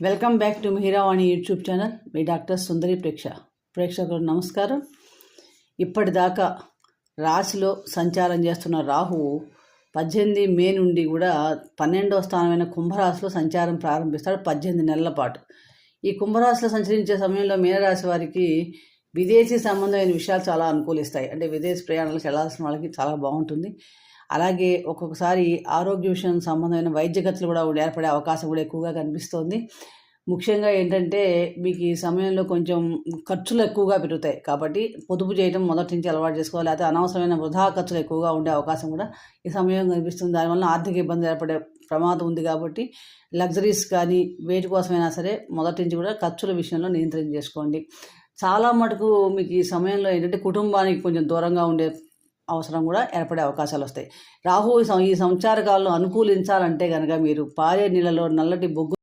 Welcome back to Mihiravani YouTube channel. Me doctor Sundari ప్రేక్ష. ప్రేక్షకులు నమస్కారం. ఇప్పటిదాకా రాశిలో సంచారం చేస్తున్న రాహువు పద్దెనిమిది మే నుండి కూడా పన్నెండవ స్థానమైన కుంభరాశిలో సంచారం ప్రారంభిస్తాడు పద్దెనిమిది నెలల పాటు. ఈ కుంభరాశిలో సంచరించే సమయంలో మీనరాశి వారికి విదేశీ సంబంధమైన విషయాలు చాలా అనుకూలిస్తాయి. అంటే విదేశీ ప్రయాణాలకు వెళ్ళాల్సిన వాళ్ళకి చాలా బాగుంటుంది. అలాగే ఒక్కొక్కసారి ఆరోగ్య విషయం సంబంధమైన వైద్య ఖర్చులు కూడా ఏర్పడే అవకాశం కూడా ఎక్కువగా కనిపిస్తోంది. ముఖ్యంగా ఏంటంటే మీకు ఈ సమయంలో కొంచెం ఖర్చులు ఎక్కువగా పెరుగుతాయి. కాబట్టి పొదుపు చేయడం మొదటి నుంచి అలవాటు చేసుకోవాలి. లేకపోతే అనవసరమైన వృధా ఖర్చులు ఎక్కువగా ఉండే అవకాశం కూడా ఈ సమయం కనిపిస్తుంది. దానివల్ల ఆర్థిక ఇబ్బంది ఏర్పడే ప్రమాదం ఉంది కాబట్టి లగ్జరీస్ కానీ వేటి కోసమైనా సరే మొదటి నుంచి కూడా ఖర్చుల విషయంలో నియంత్రణ చేసుకోండి. చాలా మటుకు మీకు ఈ సమయంలో ఏంటంటే కుటుంబానికి కొంచెం దూరంగా ఉండే అవసరం కూడా ఏర్పడే అవకాశాలు వస్తాయి. రాహు ఈ సంచారకాలను అనుకూలించాలంటే కనుక మీరు పారే నీళ్ళలో నల్లటి బొగ్గు